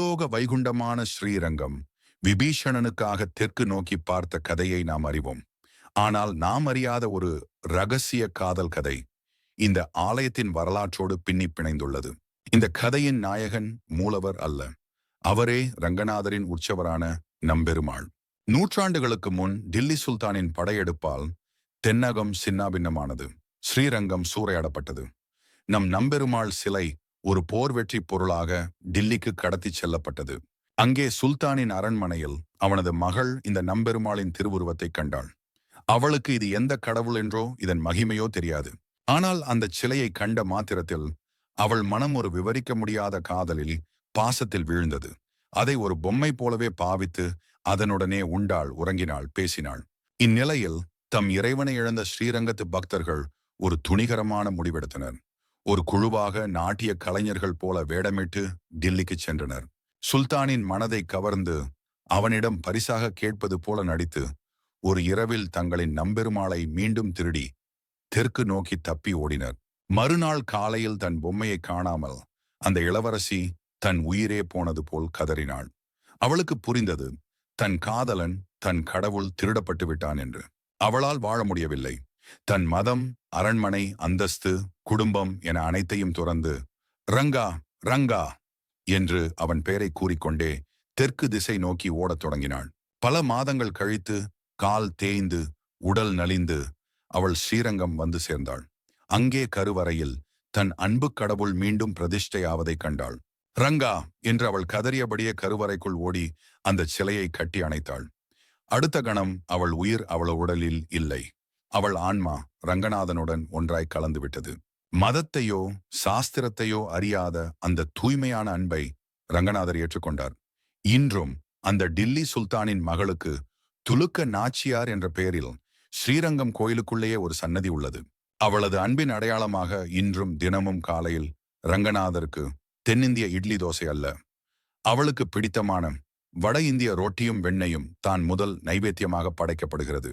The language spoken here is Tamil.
பூலோக வைகுண்டமான ஸ்ரீரங்கம் விபீஷணனுக்காக தெற்கு நோக்கி பார்த்த கதையை நாம் அறிவோம். ஆனால் நாம் அறியாத ஒரு ரகசிய காதல் கதை இந்த ஆலயத்தின் வரலாற்றோடு பின்னி பிணைந்துள்ளது. இந்த கதையின் நாயகன் மூலவர் அல்ல. அவரே ரங்கநாதரின் உற்சவரான நம்பெருமாள். நூற்றாண்டுகளுக்கு முன் டில்லி சுல்தானின் படையெடுப்பால் தென்னகம் சின்னாபின்னமானது. ஸ்ரீரங்கம் சூறையாடப்பட்டது. நம் நம்பெருமாள் சிலை ஒரு போர் வெற்றி பொருளாக டில்லிக்கு கடத்திச் செல்லப்பட்டது. அங்கே சுல்தானின் அரண்மனையில் அவனது மகள் இந்த நம்பெருமாளின் திருவுருவத்தை கண்டாள். அவளுக்கு இது எந்த கடவுள் என்றோ இதன் மகிமையோ தெரியாது. ஆனால் அந்த சிலையை கண்ட மாத்திரத்தில் அவள் மனம் ஒரு விவரிக்க முடியாத காதலில் பாசத்தில் வீழ்ந்தது. அதை ஒரு பொம்மை போலவே பாவித்து அதனுடனே உண்டாள் உறங்கினாள் பேசினாள். இந்நிலையில் தம் இறைவனை இழந்த ஸ்ரீரங்கத்து பக்தர்கள் ஒரு துணிகரமான முடிவெடுத்தனர். ஒரு குழுவாக நாட்டிய கலைஞர்கள் போல வேடமிட்டு டில்லிக்கு சென்றனர். சுல்தானின் மனதை கவர்ந்து அவனிடம் பரிசாக கேட்பது போல நடித்து ஒரு இரவில் தங்களின் நம்பெருமாளை மீண்டும் திருடி தெற்கு நோக்கி தப்பி ஓடினர். மறுநாள் காலையில் தன் பொம்மையை காணாமல் அந்த இளவரசி தன் உயிரே போனது போல் கதறினாள். அவளுக்கு புரிந்தது தன் காதலன் தன் கடவுள் திருடப்பட்டு விட்டான் என்று. அவளால் வாழ முடியவில்லை. தன் மதம் அரண்மனை அந்தஸ்து குடும்பம் என அனைத்தையும் துறந்து ரங்கா ரங்கா என்று அவன் பெயரை கூறிக்கொண்டே தெற்கு திசை நோக்கி ஓடத் தொடங்கினாள். பல மாதங்கள் கழித்து கால் தேய்ந்து உடல் நலிந்து அவள் ஸ்ரீரங்கம் வந்து சேர்ந்தாள். அங்கே கருவறையில் தன் அன்பு கடவுள் மீண்டும் பிரதிஷ்டையாவதைக் கண்டாள். ரங்கா என்று அவள் கதறியபடியே கருவறைக்குள் ஓடி அந்த சிலையை கட்டி அணைத்தாள். அடுத்த கணம் அவள் உயிர் அவள் உடலில் இல்லை. அவள் ஆன்மா ரங்கநாதனுடன் ஒன்றாய் கலந்துவிட்டது. மதத்தையோ சாஸ்திரத்தையோ அறியாத அந்த தூய்மையான அன்பை ரங்கநாதர் ஏற்றுக்கொண்டார். இன்றும் அந்த டில்லி சுல்தானின் மகளுக்கு துலுக்க நாச்சியார் என்ற பெயரில் ஸ்ரீரங்கம் கோயிலுக்குள்ளேயே ஒரு சன்னதி உள்ளது. அவளது அன்பின் அடையாளமாக இன்றும் தினமும் காலையில் ரங்கநாதருக்கு தென்னிந்திய இட்லி தோசை அல்ல. அவளுக்கு பிடித்தமான வட இந்திய ரொட்டியும் வெண்ணையும் தான் முதல் நைவேத்தியமாக படைக்கப்படுகிறது.